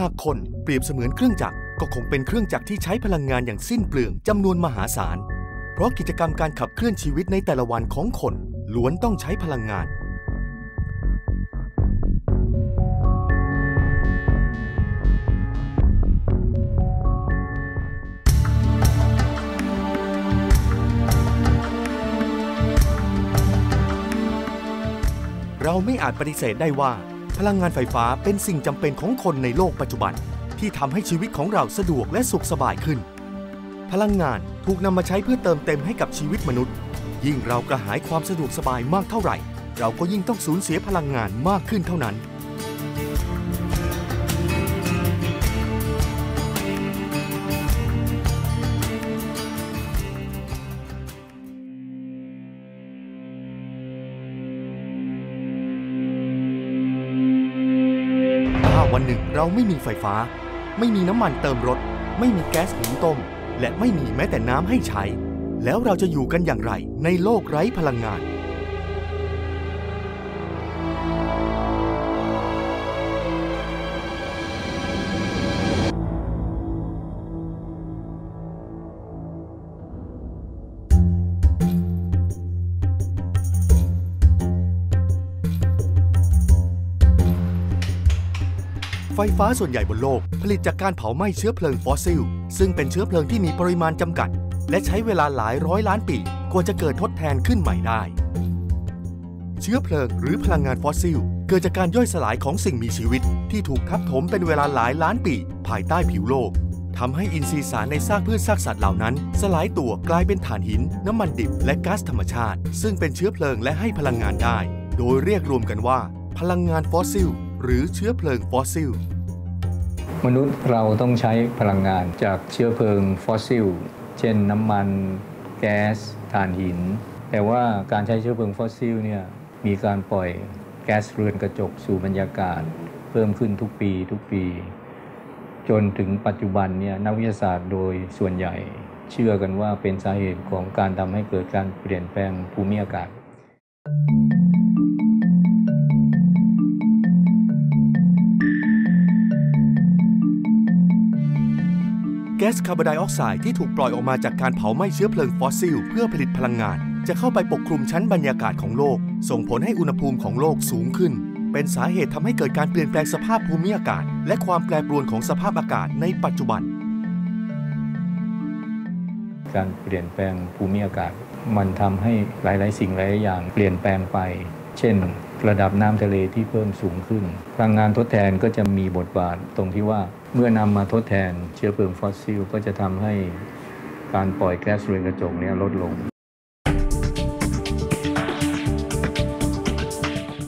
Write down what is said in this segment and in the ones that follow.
หากคนเปรียบเสมือนเครื่องจักรก็คงเป็นเครื่องจักรที่ใช้พลังงานอย่างสิ้นเปลืองจำนวนมหาศาล เพราะกิจกรรมการขับเคลื่อนชีวิตในแต่ละวันของคนล้วนต้องใช้พลังงาน เราไม่อาจปฏิเสธได้ว่า พลังงานไฟฟ้าเป็นสิ่งจำเป็นของคนในโลกปัจจุบัน ที่ทำให้ชีวิตของเราสะดวกและสุขสบายขึ้น พลังงานถูกนำมาใช้เพื่อเติมเต็มให้กับชีวิตมนุษย์ ยิ่งเรากระหายความสะดวกสบายมากเท่าไหร่ เราก็ยิ่งต้องสูญเสียพลังงานมากขึ้นเท่านั้น เราไม่มีไฟฟ้า ไม่มีน้ำมันเติมรถ ไม่มีแก๊สหุงต้ม และไม่มีแม้แต่น้ำให้ใช้ แล้วเราจะอยู่กันอย่างไรในโลกไร้พลังงาน ฟฟ้าส่วนใหญ่บนโลก ผลิตจากการเผาไหม้เชื้อเพลิงฟอสซิล ซึ่งเป็นเชื้อเพลิงที่มีปริมาณจำกัด และใช้เวลาหลายร้อยล้านปีกว่าจะเกิดทดแทนขึ้นใหม่ได้ เชื้อเพลิงหรือพลังงานฟอสซิล เกิดจากการย่อยสลายของสิ่งมีชีวิต ที่ถูกทับถมเป็นเวลาหลายล้านปี ภายใต้ผิวโลกทำให้อินทรีย์สารในซากพืชซากสัตว์เหล่านั้น สลายตัวกลายเป็นถ่านหิน น้ำมันดิบและก๊าซธรรมชาติ ซึ่งเป็นเชื้อเพลิงและให้พลังงานได้ โดยเรียกรวมกันว่า พลังงานฟอสซิล หรือเชื้อเพลิงฟอสซิล มนุษย์เราต้องใช้พลังงานจากเชื้อเพลิงฟอสซิล เช่นน้ำมัน แก๊สถ่านหิน แต่ว่าการใช้เชื้อเพลิงฟอสซิลเนี่ยมีการปล่อยแก๊สเรือนกระจกสู่บรรยากาศ เพิ่มขึ้นทุกปีทุกปี จนถึงปัจจุบันเนี่ยนักวิทยาศาสตร์โดยส่วนใหญ่เชื่อกันว่าเป็นสาเหตุของการทำให้เกิดการเปลี่ยนแปลงภูมิอากาศ แก๊สคาร์บอนไดออกไซด์ที่ถูกปล่อยออกมาจากการเผาไหม้เชื้อเพลิงฟอสซิล เพื่อผลิตพลังงาน จะเข้าไปปกคลุมชั้นบรรยากาศของโลก ส่งผลให้อุณหภูมิของโลกสูงขึ้น เป็นสาเหตุทำให้เกิดการเปลี่ยนแปลงสภาพภูมิอากาศ และความแปรปรวนของสภาพอากาศในปัจจุบัน การเปลี่ยนแปลงภูมิอากาศ มันทำให้หลาย ๆ สิ่งหลายอย่างเปลี่ยนแปลงไป เช่นระดับน้ำทะเลที่เพิ่มสูงขึ้น พลังงานทดแทนก็จะมีบทบาทตรงที่ว่า เมื่อนำมาทดแทนเชื้อเพลิงฟอสซิลก็จะทำให้การปล่อยแก๊สเรือนกระจกเนี่ยลดลง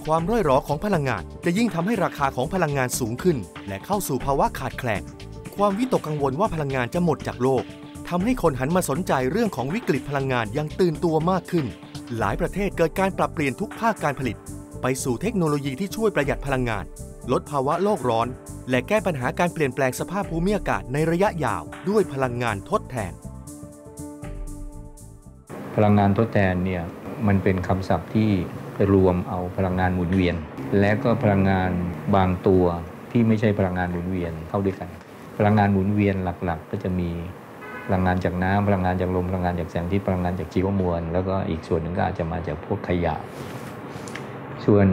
ความร่อยหรอของพลังงานจะยิ่งทำให้ราคาของพลังงานสูงขึ้น และเข้าสู่ภาวะขาดแคลน ความวิตกกังวลว่าพลังงานจะหมดจากโลกทำให้คนหันมาสนใจเรื่องของวิกฤตพลังงานยังตื่นตัวมากขึ้น หลายประเทศเกิดการปรับเปลี่ยนทุกภาคการผลิต ไปสู่เทคโนโลยีที่ช่วยประหยัดพลังงาน ลดภาวะโลกร้อน และแก้ปัญหาการเปลี่ยนแปลงสภาพภูมิอากาศในระยะยาวด้วยพลังงานทดแทน พลังงานทดแทนเนี่ยมันเป็นคำศัพท์ที่รวมเอาพลังงานหมุนเวียน และก็พลังงานบางตัวที่ไม่ใช่พลังงานหมุนเวียนเข้าด้วยกัน พลังงานหมุนเวียนหลักๆ ก็จะมีพลังงานจากน้ำพลังงานจากลมพลังงานจากแสงอาทิตย์พลังงานจากชีวมวล แล้วก็อีกส่วนหนึ่งก็อาจจะมาจากพวกขยะ ส่วน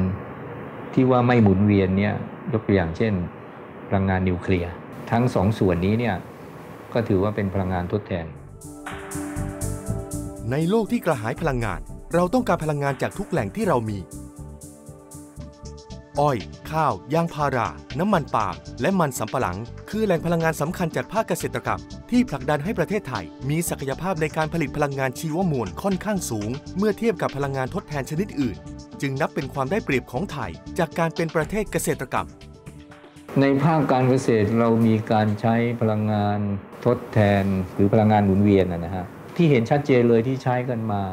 ที่ว่าไม่หมุนเวียนเนี่ยยกตัวอย่างเช่น พลังงานนิวเคลียร์ทั้งสองส่วนนี้เนี่ยก็ถือว่าเป็นพลังงานทดแทน ในโลกที่กระหายพลังงาน เราต้องการพลังงานจากทุกแหล่งที่เรามี อ้อย ข้าว ยางพารา น้ำมันปาล์มและมันสำปะหลัง คือแหล่งพลังงานสำคัญจากภาคเกษตรกรรม ที่ผลักดันให้ประเทศไทย มีศักยภาพในการผลิตพลังงานชีวมวลค่อนข้างสูง เมื่อเทียบกับพลังงานทดแทนชนิดอื่น จึงนับเป็นความได้เปรียบของไทย จากการเป็นประเทศเกษตรกรรม ในภาคการเกษตรเรามีการใช้พลังงานทดแทน หรือพลังงานหมุนเวียนนะฮะที่เห็นชัดเจนเลยที่ใช้กันมา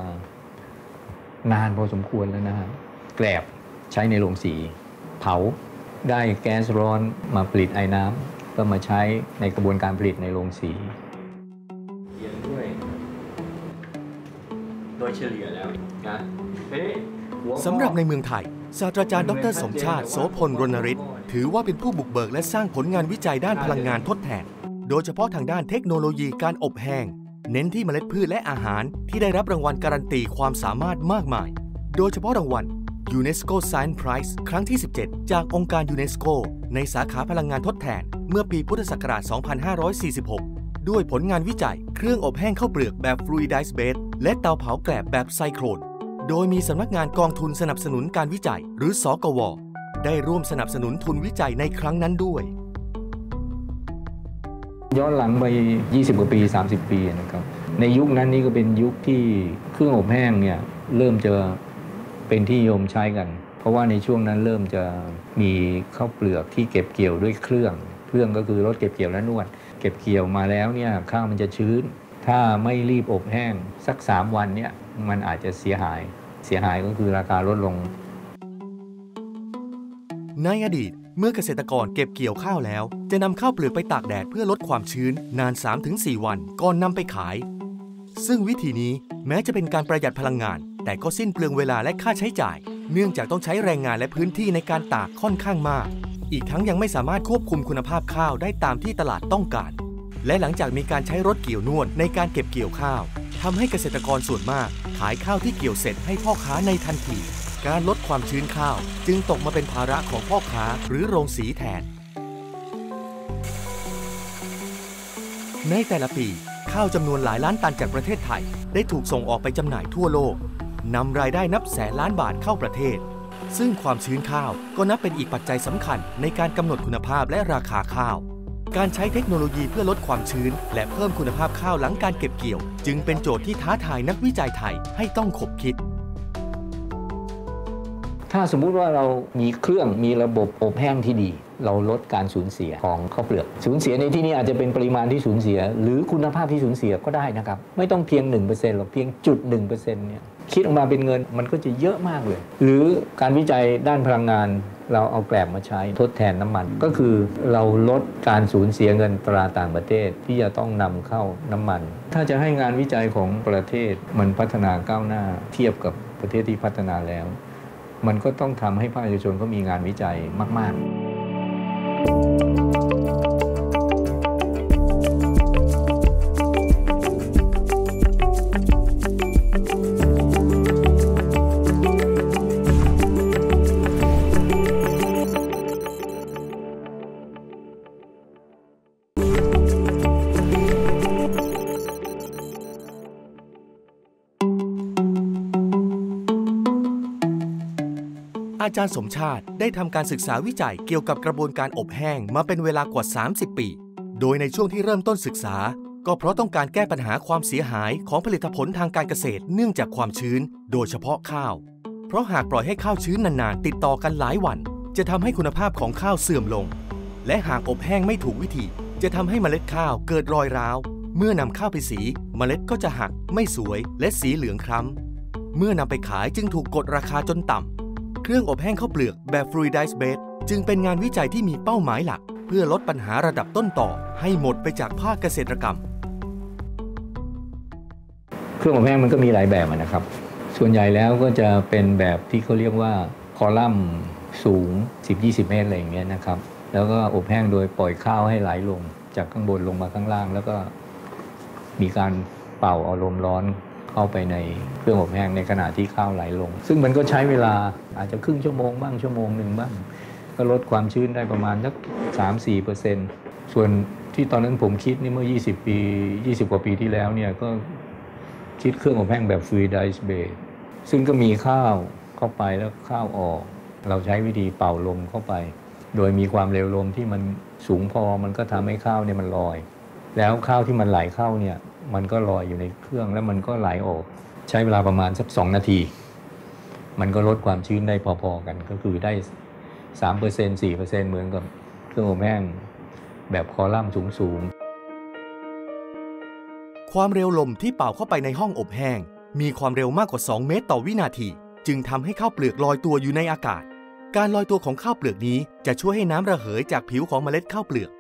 นานพอสมควรแล้วนะฮะแกลบใช้ในโรงสี เผาได้แก๊สร้อนมาผลิตไอ้น้ำก็มาใช้ในกระบวนการผลิตในโรงสี โดยเฉลี่ยแล้วนะสำหรับในเมืองไทย ศาสตราจารย์ดรสมชาติโสพลรณฤทธิ์ถือว่าเป็นผู้บุกเบิกและสร้างผลงานวิจัยด้านพลังงานทดแทน โดยเฉพาะทางด้านเทคโนโลยีการอบแห้ง เน้นที่เมล็ดพืชและอาหารที่ได้รับรางวัลการันตีความสามารถมากมาย โดยเฉพาะรางวัล UNESCO Science Prize ครั้งที่ 17 จากองค์การยูเนสโก ในสาขาพลังงานทดแทน เมื่อปีพุทธศักราช 2546 ด้วยผลงานวิจัยเครื่องอบแห้งข้าวเปลือกแบบ Fluidized Bed และเตาเผาแกลบแบบไซโครน โดยมีสำนักงานกองทุนสนับสนุนการวิจัย หรือสกว ได้ร่วมสนับสนุนทุนวิจัยในครั้งนั้นด้วย ย้อนหลังไป 20 กว่าปี 30 ปีนะครับ ในยุคนั้นนี่ก็เป็นยุคที่เครื่องอบแห้งเนี่ยเริ่มจะเป็นที่นิยมใช้กัน เพราะว่าในช่วงนั้นเริ่มจะมีข้าวเปลือกที่เก็บเกี่ยวด้วยเครื่อง เครื่องก็คือรถเก็บเกี่ยวและนวด เก็บเกี่ยวมาแล้วเนี่ยข้าวมันจะชื้น ถ้าไม่รีบอบแห้งสัก 3 วันเนี่ยมันอาจจะเสียหาย เสียหายก็คือราคาลดลง ในอดีตเมื่อเกษตรกรเก็บเกี่ยวข้าวแล้ว จะนำข้าวเปลือกไปตากแดดเพื่อลดความชื้นนาน 3-4 วันก่อนนำไปขาย ซึ่งวิธีนี้แม้จะเป็นการประหยัดพลังงาน แต่ก็สิ้นเปลืองเวลาและค่าใช้จ่าย เนื่องจากต้องใช้แรงงานและพื้นที่ในการตากค่อนข้างมาก อีกทั้งยังไม่สามารถควบคุมคุณภาพข้าวได้ตามที่ตลาดต้องการ และหลังจากมีการใช้รถเกี่ยวนวดในการเก็บเกี่ยวข้าวทำให้เกษตรกรส่วนมาก ขายข้าวที่เกี่ยวเสร็จให้พ่อค้าในทันที การลดความชื้นข้าว จึงตกมาเป็นภาระของพ่อค้าหรือโรงสีแทน ในแต่ละปีข้าวจำนวนหลายล้านตันจากประเทศไทย ได้ถูกส่งออกไปจำหน่ายทั่วโลกนำรายได้นับแสนล้านบาทเข้าประเทศ ซึ่งความชื้นข้าวก็นับเป็นอีกปัจจัยสำคัญในการกำหนดคุณภาพและราคาข้าว การใช้เทคโนโลยีเพื่อลดความชื้น และเพิ่มคุณภาพข้าวหลังการเก็บเกี่ยว จึงเป็นโจทย์ที่ท้าทายนักวิจัยไทยให้ต้องขบคิด ถ้าสมมุติว่าเรามีเครื่องมีระบบอบแห้งที่ดี เราลดการสูญเสียของข้าวเปลือกสูญเสียในที่นี้อาจจะเป็นปริมาณที่สูญเสีย หรือคุณภาพที่สูญเสียก็ได้นะครับไม่ต้องเพียง 1%หรอกเพียงจุด1%เนี่ยคิดออกมาเป็นเงินมันก็จะเยอะมากเลย หรือการวิจัยด้านพลังงาน เราเอาแกลบมาใช้ทดแทนน้ำมัน ก็คือเราลดการสูญเสียเงินตราต่างประเทศที่จะต้องนำเข้าน้ำมัน ถ้าจะให้งานวิจัยของประเทศมันพัฒนาก้าวหน้าเทียบกับประเทศที่พัฒนาแล้ว มันก็ต้องทำให้ภาคเอกชนเขามีงานวิจัยมาก ๆ จารย์สมชาติได้ทำการศึกษาวิจัยเกี่ยวกับกระบวนการอบแห้งมาเป็นเวลากว่า 30 ปี โดยในช่วงที่เริ่มต้นศึกษา ก็เพราะต้องการแก้ปัญหาความเสียหายของผลิตผลทางการเกษตรเนื่องจากความชื้น โดยเฉพาะข้าว เพราะหากปล่อยให้ข้าวชื้นนานๆ ติดต่อกันหลายวัน จะทำให้คุณภาพของข้าวเสื่อมลง และหากอบแห้งไม่ถูกวิธี จะทำให้เมล็ดข้าวเกิดรอยร้าว เมื่อนำข้าวไปสี เมล็ดก็จะหัก ไม่สวย และสีเหลืองคล้ำเมื่อนำไปขายจึงถูกกดราคาจนต่ำ เครื่องอบแห้งข้าวเปลือกแบบ Fluidized Bed จึงเป็นงานวิจัยที่มีเป้าหมายหลัก เพื่อลดปัญหาระดับต้นต่อ ให้หมดไปจากภาคเกษตรกรรม เครื่องอบแห้งมันก็มีหลายแบบนะครับ ส่วนใหญ่แล้วก็จะเป็นแบบที่เขาเรียกว่าคอลัมน์สูง 10-20 เมตรอะไรอย่างเงี้ยนะครับแล้วก็อบแห้งโดยปล่อยข้าวให้ไหลลง จากข้างบนลงมาข้างล่าง แล้วก็มีการเป่าเอาลมร้อน เข้าไปในเครื่องอบแห้งในขณะที่ข้าวไหลลง ซึ่งมันก็ใช้เวลาอาจจะครึ่งชั่วโมงบ้างชั่วโมงหนึ่งบ้าง ก็ลดความชื้นได้ประมาณสัก3-4เปอร์เซ็นต์ส่วนที่ตอนนั้นผมคิดนี่เมื่อ 20 ปี 20 กว่าปีที่แล้วเนี่ยก็คิดเครื่องอบแห้งแบบ fluidized bed ซึ่งก็มีข้าวเข้าไปแล้วข้าวออก เราใช้วิธีเป่าลมเข้าไป โดยมีความเร็วลมที่มันสูงพอมันก็ทำให้ข้าวเนี่ยมันลอย แล้วข้าวที่มันไหลเข้าเนี่ย มันก็ลอยอยู่ในเครื่องแล้วมันก็ไหลออก ใช้เวลาประมาณสักสองนาที มันก็ลดความชื้นได้พอๆกันก็คือได้สามเปอร์เซ็นต์สี่เปอร์เซ็นต์เหมือนกับเครื่องอบแห้งแบบคอลัมน์สูงๆ ความเร็วลมที่เป่าเข้าไปในห้องอบแห้ง มีความเร็วมากกว่า 2 เมตรต่อวินาที จึงทำให้ข้าวเปลือกลอยตัวอยู่ในอากาศ การลอยตัวของข้าวเปลือกนี้จะช่วยให้น้ำระเหยจากผิวของเมล็ดข้าวเปลือก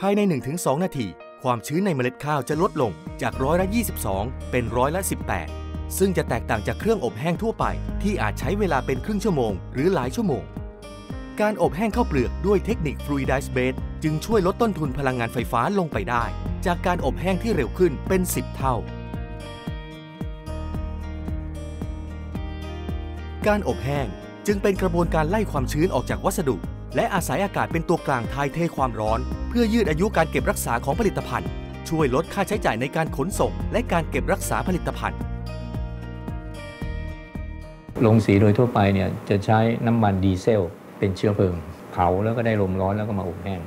ภายใน 1-2 นาที ความชื้นในเมล็ดข้าวจะลดลงจากร้อยละ 22 เป็นร้อยละ 18 ซึ่งจะแตกต่างจากเครื่องอบแห้งทั่วไป ที่อาจใช้เวลาเป็นครึ่งชั่วโมง หรือหลายชั่วโมง การอบแห้งข้าวเปลือกด้วยเทคนิค Fluidized Bed จึงช่วยลดต้นทุนพลังงานไฟฟ้าลงไปได้ จากการอบแห้งที่เร็วขึ้นเป็น 10 เท่า การอบแห้งจึงเป็นกระบวนการไล่ความชื้นออกจากวัสดุ และอาศัยอากาศเป็นตัวกลางทายเทความร้อน เพื่อยืดอายุการเก็บรักษาของผลิตภัณฑ์ ช่วยลดค่าใช้จ่ายในการขนส่ง และการเก็บรักษาผลิตภัณฑ์ลงสีโดยทั่วไปเนี่ยจะใช้น้ำมันดีเซล เป็นเชื้อเพลิง เผาแล้วก็ได้ลมร้อนแล้วก็มาอบแห้ง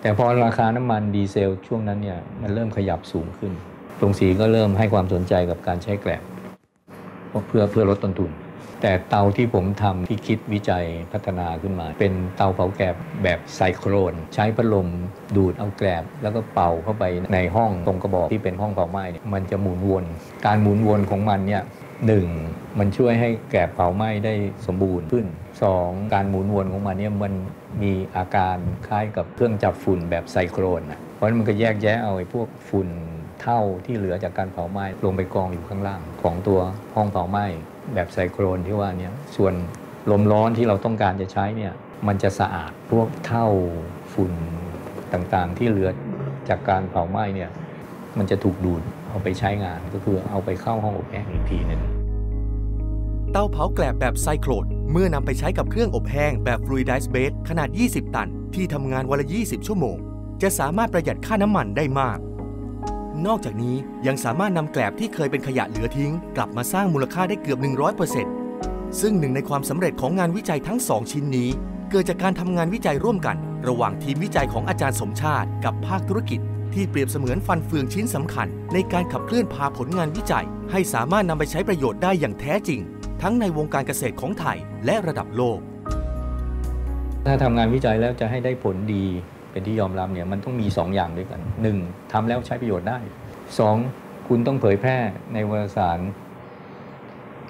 แต่พอราคาน้ำมันดีเซลช่วงนั้นเนี่ยมันเริ่มขยับสูงขึ้นโรงสีก็เริ่มให้ความสนใจกับการใช้แกลบเพื่อเพื่อลดต้นทุน แต่เตาที่ผมทำที่คิดวิจัยพัฒนาขึ้นมา เป็นเตาเผาแกลบแบบไซโครน ใช้พัดลมดูดเอาแกลบ แล้วก็เป่าเข้าไปในห้องตรงกระบอกที่เป็นห้องเผาไหม้เนี่ยมันจะหมุนวน การหมุนวนของมันเนี่ยหนึ่งมันช่วยให้แกลบเผาไหม้ได้สมบูรณ์ขึ้น 2. การหมุนวนของมันเนี่ยมันมีอาการคล้ายกับเครื่องจับฝุ่นแบบไซโครนนะเพราะมันก็แยกแยะเอาไอ้พวกฝุ่นเท่าที่เหลือจากการเผาไหม้ลงไปกองอยู่ข้างล่างของตัวห้องเผาไหม้ แบบไซโครนที่ว่านี้ส่วนลมร้อนที่เราต้องการจะใช้เนี่ยมันจะสะอาดพวกเท่าฝุ่นต่างๆ ที่เหลือจากการเผาไหม้เนี่ยมันจะถูกดูดเอาไปใช้งานก็คือเอาไปเข้าห้องอบแห้งอีกทีนึงเตาเผาแกลบแบบไซโครนเมื่อนำไปใช้กับเครื่องอบแห้งแบบ Fluidized Bed ขนาด 20 ตัน ที่ทำงานวันละ 20 ชั่วโมง จะสามารถประหยัดค่าน้ำมันได้มาก นอกจากนี้ยังสามารถนำแกลบที่เคยเป็นขยะเหลือทิ้ง กลับมาสร้างมูลค่าได้เกือบ 100%ซึ่งหนึ่งในความสำเร็จของงานวิจัยทั้ง 2 ชิ้นนี้ เกิดจากการทำงานวิจัยร่วมกัน ระหว่างทีมวิจัยของอาจารย์สมชาติ กับภาคธุรกิจ ที่เปรียบเสมือนฟันเฟืองชิ้นสำคัญ ในการขับเคลื่อนพาผลงานวิจัย ให้สามารถนำไปใช้ประโยชน์ได้อย่างแท้จริง ทั้งในวงการเกษตรของไทยและระดับโลก ถ้าทำงานวิจัยแล้วจะให้ได้ผลดี เป็นที่ยอมรับเนี่ยมันต้องมี 2 อย่างด้วยกัน 1. ทำแล้วใช้ประโยชน์ได้ 2. คุณต้องเผยแพร่ในวารสาร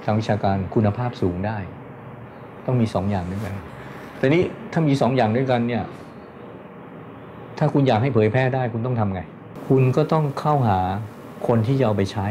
ทางวิชาการคุณภาพสูงได้ ต้องมี 2 อย่างด้วยกันแต่นี้ถ้ามี 2 อย่างด้วยกันเนี่ยถ้าคุณอยากให้เผยแพร่ได้คุณต้องทำไง คุณก็ต้องเข้าหาคนที่จะเอาไปใช้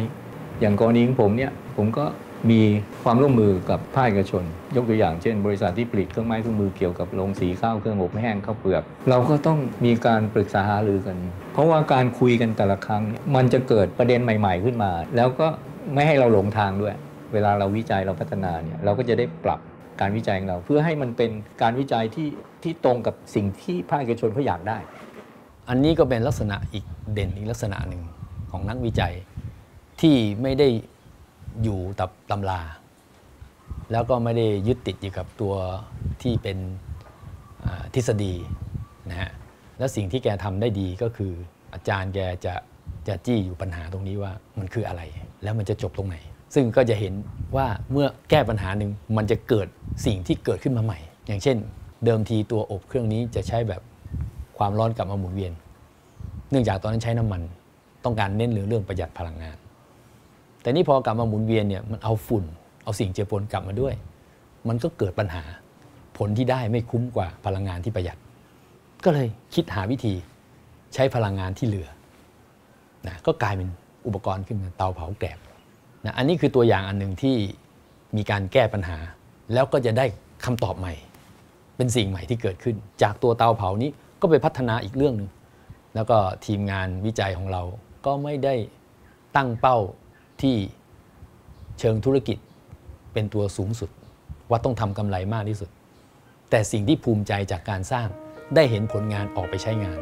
อย่างกรณีของผมเนี่ยผมก็ มีความร่วมมือกับภาคเอกชน ยกตัวอย่างเช่น บริษัทที่ผลิตเครื่องไม้เครื่องมือเกี่ยวกับโรงสีข้าวเครื่องอบแห้งข้าวเปลือก เราก็ต้องมีการปรึกษาหารือกัน เพราะว่าการคุยกันแต่ละครั้ง มันจะเกิดประเด็นใหม่ ๆขึ้นมา แล้วก็ไม่ให้เราหลงทางด้วย เวลาเราวิจัยเราพัฒนาเนี่ยเราก็จะได้ปรับการวิจัยของเราเพื่อให้มันเป็นการวิจัยที่ที่ตรงกับสิ่งที่ภาคเอกชนเขาอยากได้ อันนี้ก็เป็นลักษณะอีกเด่นอีกลักษณะหนึ่งของนักวิจัยที่ไม่ได้ อยู่ตับตำรา แล้วก็ไม่ได้ยึดติดอยู่กับตัวที่เป็นทฤษฎีนะฮะแล้วสิ่งที่แกทำได้ดีก็คืออาจารย์แกจะจะจี้อยู่ปัญหาตรงนี้ว่ามันคืออะไร แล้วมันจะจบตรงไหน ซึ่งก็จะเห็นว่าเมื่อแก้ปัญหาหนึ่งมันจะเกิดสิ่งที่เกิดขึ้นมาใหม่ อย่างเช่น เดิมทีตัวอบเครื่องนี้จะใช้แบบความร้อนกลับมาหมุนเวียน เนื่องจากตอนนั้นใช้น้ำมัน ต้องการเน้นเรื่องประหยัดพลังงาน แต่นี่พอกลับมาหมุนเวียนเนี่ยมันเอาฝุ่น เอาสิ่งเจือปนกลับมาด้วย มันก็เกิดปัญหา ผลที่ได้ไม่คุ้มกว่าพลังงานที่ประหยัด ก็เลยคิดหาวิธีใช้พลังงานที่เหลือนะก็กลายเป็นอุปกรณ์ขึ้นมาเตาเผาแกลบนะอันนี้คือตัวอย่างอันหนึ่งที่มีการแก้ปัญหา แล้วก็จะได้คำตอบใหม่ เป็นสิ่งใหม่ที่เกิดขึ้น จากตัวเตาเผานี้ก็ไปพัฒนาอีกเรื่องหนึ่งแล้วก็ทีมงานวิจัยของเราก็ไม่ได้ตั้งเป้า ที่เชิงธุรกิจเป็นตัวสูงสุด ว่าต้องทำกำไรมากที่สุด แต่สิ่งที่ภูมิใจจากการสร้างได้เห็นผลงานออกไปใช้งาน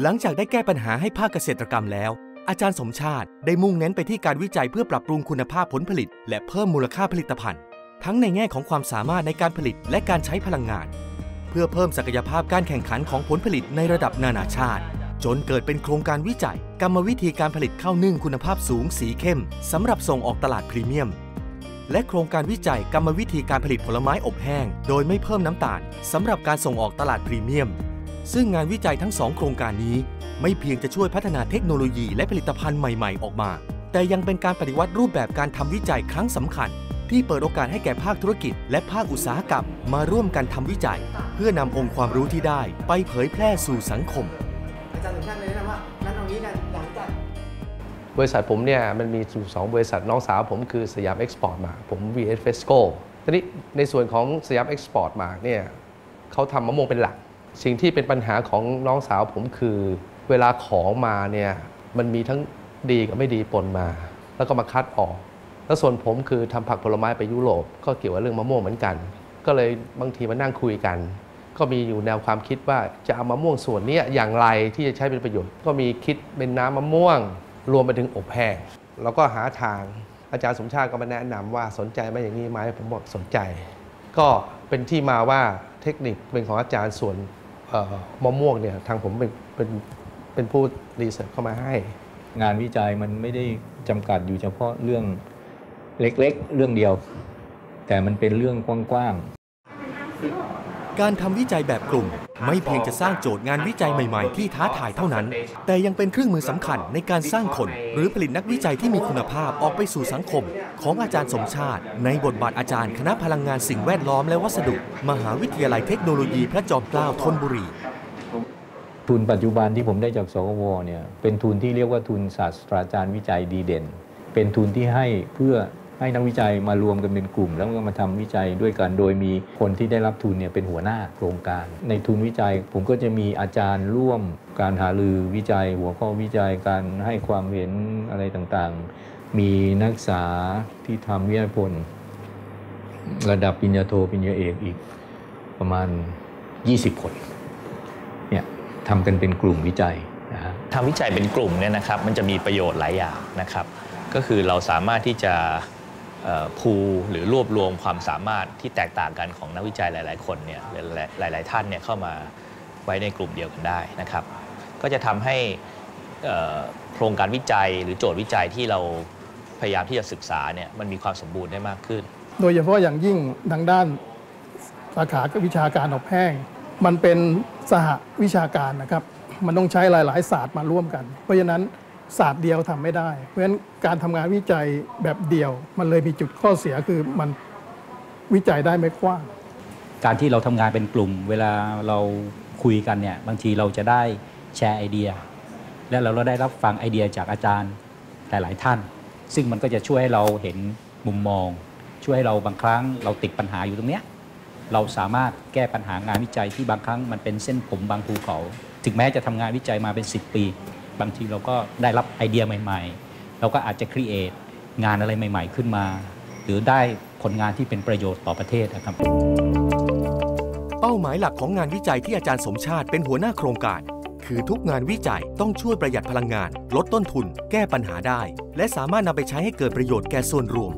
หลังจากได้แก้ปัญหาให้ภาคเกษตรกรรมแล้ว อาจารย์สมชาติได้มุ่งเน้นไปที่การวิจัยเพื่อปรับปรุงคุณภาพผลผลิต และเพิ่มมูลค่าผลิตภัณฑ์ ทั้งในแง่ของความสามารถในการผลิตและการใช้พลังงาน เพื่อเพิ่มศักยภาพการแข่งขันของผลผลิตในระดับนานาชาติ จนเกิดเป็นโครงการวิจัย กรรมวิธีการผลิตข้าวนึ่งคุณภาพสูงสีเข้มสำหรับส่งออกตลาดพรีเมียม และโครงการวิจัยกรรมวิธีการผลิตผลไม้อบแห้ง โดยไม่เพิ่มน้ำตาลสำหรับการส่งออกตลาดพรีเมียม ซึ่งงานวิจัยทั้งสองโครงการนี้ ไม่เพียงจะช่วยพัฒนาเทคโนโลยีและผลิตภัณฑ์ใหม่ ๆ ออกมา แต่ยังเป็นการปฏิวัติรูปแบบการทำวิจัยครั้งสำคัญ ที่เปิดโอกาสให้แก่ภาคธุรกิจ และภาคอุตสาหกรรมมาร่วมกันทำวิจัย เพื่อนำองค์ความรู้ที่ได้ไปเผยแพร่สู่สังคม อาจารย์สมชาติเลยแนะนำว่านั้นเอางี้กันหลังจากบริษัทผมเนี่ยมันมีอยู่สองบริษัทน้องสาวผมคือสยามเอ็กซ์พอร์ตมา ผม VS Fesco ทีนี้ในส่วนของสยามเอ็กซ์พอร์ตมาเนี่ยเขาทำมะม่วงเป็นหลัก สิ่งที่เป็นปัญหาของน้องสาวผมคือ เวลาของมาเนี่ยมันมีทั้งดีกับไม่ดีปนมา แล้วก็มาคัดออก แล้วส่วนผมคือทำผักผลไม้ไปยุโรปก็เกี่ยวกับเรื่องมะม่วงเหมือนกัน ก็เลยบางทีมานั่งคุยกัน ก็มีอยู่แนวความคิดว่าจะเอามะม่วงส่วนนี้อย่างไรที่จะใช้เป็นประโยชน์ ก็มีคิดเป็นน้ำมะม่วง รวมไปถึงอบแห้งแล้วก็หาทางอาจารย์สมชาติก็มาแนะนำว่าสนใจไหมอย่างนี้ไหมผมบอกสนใจ ก็เป็นที่มาว่าเทคนิคเป็นของอาจารย์ส่วนมะม่วงเนี่ยทางผมเป็นเป็นเป็นผู้รีเสิร์ชเข้ามาให้ งานวิจัยมันไม่ได้จำกัดอยู่เฉพาะเรื่อง เล็กๆ เรื่องเดียว แต่มันเป็นเรื่องกว้างๆ การทำวิจัยแบบกลุ่ม ไม่เพียงจะสร้างโจทย์งานวิจัยใหม่ๆ ที่ท้าทายเท่านั้น แต่ยังเป็นเครื่องมือสำคัญในการสร้างคน หรือผลิตนักวิจัยที่มีคุณภาพออกไปสู่สังคม ของอาจารย์สมชาติ ในบทบาทอาจารย์คณะพลังงานสิ่งแวดล้อมและวัสดุ มหาวิทยาลัยเทคโนโลยีพระจอมเกล้าธนบุรีทุนปัจจุบันที่ผมได้จากสกวเนี่ยเป็นทุนที่เรียกว่าทุนศาสตราจารย์วิจัยดีเด่น เป็นทุนที่ให้เพื่อ ให้นักวิจัยมารวมกันเป็นกลุ่ม แล้วก็มาทำวิจัยด้วยกัน โดยมีคนที่ได้รับทุนเนี่ยเป็นหัวหน้าโครงการ ในทุนวิจัยผมก็จะมีอาจารย์ร่วมการหารือวิจัย หัวข้อวิจัยการให้ความเห็นอะไรต่างๆ มีนักศึกษาที่ทำวิทยานิพนธ์ระดับปริญญาโทปริญญาเอกอีกประมาณ 20 คนเนี่ยทำกันเป็นกลุ่มวิจัยนะฮะทำวิจัยเป็นกลุ่มเนี่ยนะครับมันจะมีประโยชน์หลายอย่างนะครับ ก็คือเราสามารถที่จะ พูหรือรวบรวมความสามารถที่แตกต่างกันของนักวิจัยหลาย ๆ คนเนี่ยหลาย ๆ ท่านเนี่ยเข้ามาไว้ในกลุ่มเดียวกันได้นะครับ ก็จะทำให้โครงการวิจัยหรือโจทย์วิจัยที่เราพยายามที่จะศึกษาเนี่ยมันมีความสมบูรณ์ได้มากขึ้น โดยเฉพาะอย่างยิ่งทางด้านสาขาวิชาการอบแห้ง มันเป็นสหวิชาการนะครับ มันต้องใช้หลาย ๆ ศาสตร์มาร่วมกัน เพราะฉะนั้น ศาสตร์เดียวทำไม่ได้ เพราะฉะนั้นการทำงานวิจัยแบบเดียว มันเลยมีจุดข้อเสียคือมันวิจัยได้ไม่กว้าง การที่เราทำงานเป็นกลุ่ม เวลาเราคุยกันเนี่ยบางทีเราจะได้แชร์ไอเดีย และเราได้รับฟังไอเดียจากอาจารย์หลาย ๆ ท่าน ซึ่งมันก็จะช่วยให้เราเห็นมุมมอง ช่วยให้เราบางครั้งเราติดปัญหาอยู่ตรงเนี้ยเราสามารถแก้ปัญหางานวิจัยที่บางครั้งมันเป็นเส้นผมบางภูเขา ถึงแม้จะทำงานวิจัยมาเป็น 10 ปี บางทีเราก็ได้รับไอเดียใหม่ ๆ เราก็อาจจะครีเอทงานอะไรใหม่ ๆ ขึ้นมา หรือได้ผลงานที่เป็นประโยชน์ต่อประเทศนะครับ เป้าหมายหลักของงานวิจัยที่อาจารย์สมชาติเป็นหัวหน้าโครงการ คือทุกงานวิจัยต้องช่วยประหยัดพลังงาน ลดต้นทุน แก้ปัญหาได้ และสามารถนำไปใช้ให้เกิดประโยชน์แก่ส่วนรวม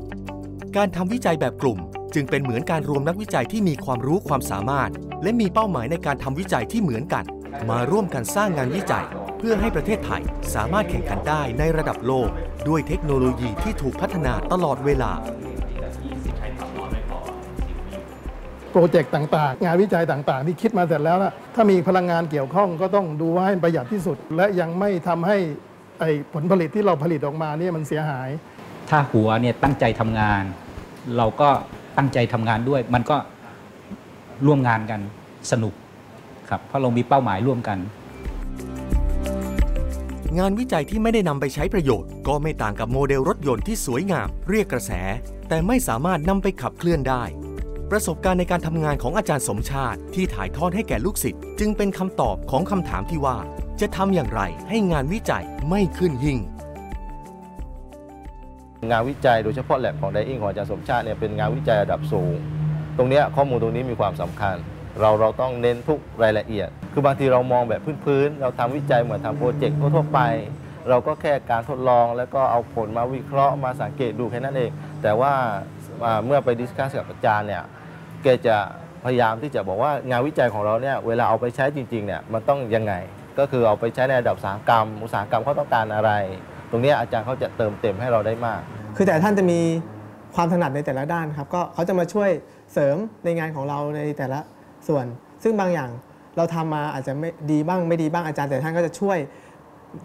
การทำวิจัยแบบกลุ่ม จึงเป็นเหมือนการรวมนักวิจัยที่มีความรู้ความสามารถ และมีเป้าหมายในการทำวิจัยที่เหมือนกัน มาร่วมกันสร้างงานวิจัย พื่อให้ประเทศไทยสามารถแข่งขันได้ในระดับโลก ด้วยเทคโนโลยีที่ถูกพัฒนาตลอดเวลาโปรเจกต์ต่างๆ งานวิจัยต่างๆ ที่คิดมาเสร็จแล้วนะถ้ามีพลังงานเกี่ยวข้องก็ต้องดูว่าให้ประหยัดที่สุด และยังไม่ทำให้ไอ้ผลผลิตที่เราผลิตออกมาเนี่ยมันเสียหาย ถ้าหัวเนี่ยตั้งใจทำงาน เราก็ตั้งใจทำงานด้วย มันก็ร่วมงานกันสนุกครับเพราะเรามีเป้าหมายร่วมกัน งานวิจัยที่ไม่ได้นำไปใช้ประโยชน์ ก็ไม่ต่างกับโมเดลรถยนต์ที่สวยงาม เรียกกระแส แต่ไม่สามารถนำไปขับเคลื่อนได้ ประสบการณ์ในการทำงานของอาจารย์สมชาติ ที่ถ่ายทอดให้แก่ลูกศิษย์จึงเป็นคำตอบของคำถามที่ว่า จะทำอย่างไรให้งานวิจัยไม่ขึ้นหิ่งงานวิจัยโดยเฉพาะแลบของไดอิงของอาจารย์สมชาติเนี่ยเป็นงานวิจัยระดับสูง ตรงนี้ข้อมูลตรงนี้มีความสำคัญ เราเราต้องเน้นทุกรายละเอียด คือบางทีเรามองแบบพื้นๆ เราทำวิจัยเหมือนทำโปรเจกต์ทั่วไป เราก็แค่การทดลองแล้วก็เอาผลมาวิเคราะห์มาสังเกตดูแค่นั้นเอง แต่ว่าอ่าเมื่อไปดิสคัสกับอาจารย์เนี่ยแกจะพยายามที่จะบอกว่างานวิจัยของเราเนี่ยเวลาเอาไปใช้จริงๆเนี่ยมันต้องยังไง ก็คือเอาไปใช้ในระดับอุตสาหกรรม อุตสาหกรรมเขาต้องการอะไร ตรงนี้อาจารย์เขาจะเติมเต็มให้เราได้มาก คือแต่ท่านจะมีความถนัดในแต่ละด้านครับก็เขาจะมาช่วยเสริมในงานของเราในแต่ละส่วน ซึ่งบางอย่าง เราทำมาอาจจะไม่ดีบ้างไม่ดีบ้างอาจารย์แต่ท่านก็จะช่วย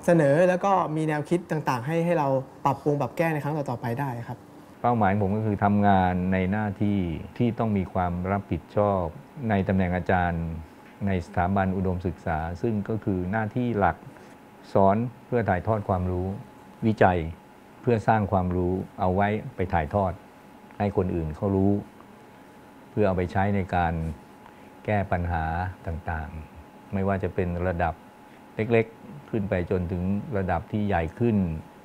เสนอแล้วก็มีแนวคิดต่างๆ ให้ให้เราปรับปรุงปรับแก้ในครั้งต่อๆไปได้ครับเป้าหมายผมก็คือทำงานในหน้าที่ที่ต้องมีความรับผิดชอบ ในตำแหน่งอาจารย์ในสถาบันอุดมศึกษา ซึ่งก็คือหน้าที่หลักสอนเพื่อถ่ายทอดความรู้ วิจัยเพื่อสร้างความรู้เอาไว้ไปถ่ายทอด ให้คนอื่นเขารู้ เพื่อเอาไปใช้ในการ แก้ปัญหาต่างๆ ไม่ว่าจะเป็นระดับเล็กๆ ขึ้นไปจนถึงระดับที่ใหญ่ขึ้น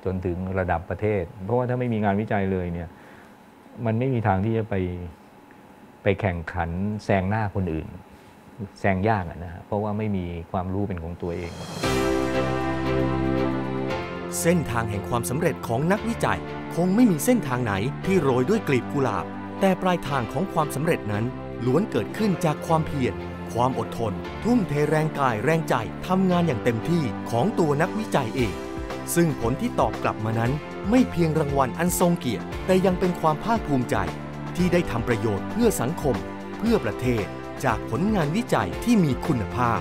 จนถึงระดับประเทศ เพราะว่าถ้าไม่มีงานวิจัยเลยเนี่ยมันไม่มีทางที่จะไปไปแข่งขันแซงหน้าคนอื่นแซงยากอะนะฮะเพราะว่าไม่มีความรู้เป็นของตัวเอง เส้นทางแห่งความสำเร็จของนักวิจัย คงไม่มีเส้นทางไหนที่โรยด้วยกลีบกุหลาบ แต่ปลายทางของความสำเร็จนั้น ล้วนเกิดขึ้นจากความเพียรความอดทน ทุ่มเทแรงกายแรงใจทำงานอย่างเต็มที่ของตัวนักวิจัยเอง ซึ่งผลที่ตอบกลับมานั้น ไม่เพียงรางวัลอันทรงเกียรติ แต่ยังเป็นความภาคภูมิใจ ที่ได้ทำประโยชน์เพื่อสังคม เพื่อประเทศ จากผลงานวิจัยที่มีคุณภาพ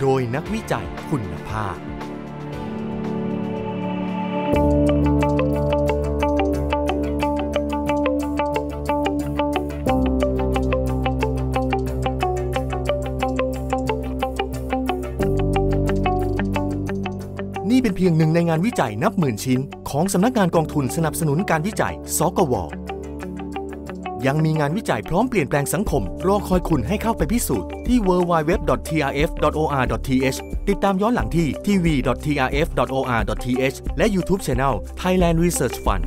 โดยนักวิจัยคุณภาพ นี่เป็นเพียงหนึ่งในงานวิจัยนับหมื่นชิ้น ของสำนักงานกองทุนสนับสนุนการวิจัย สกว ยังมีงานวิจัยพร้อมเปลี่ยนแปลงสังคม รอคอยคุณให้เข้าไปพิสูจน์ที่ www.trf.or.th ติดตามย้อนหลังที่ tv.trf.or.th และ YouTube Channel Thailand Research Fund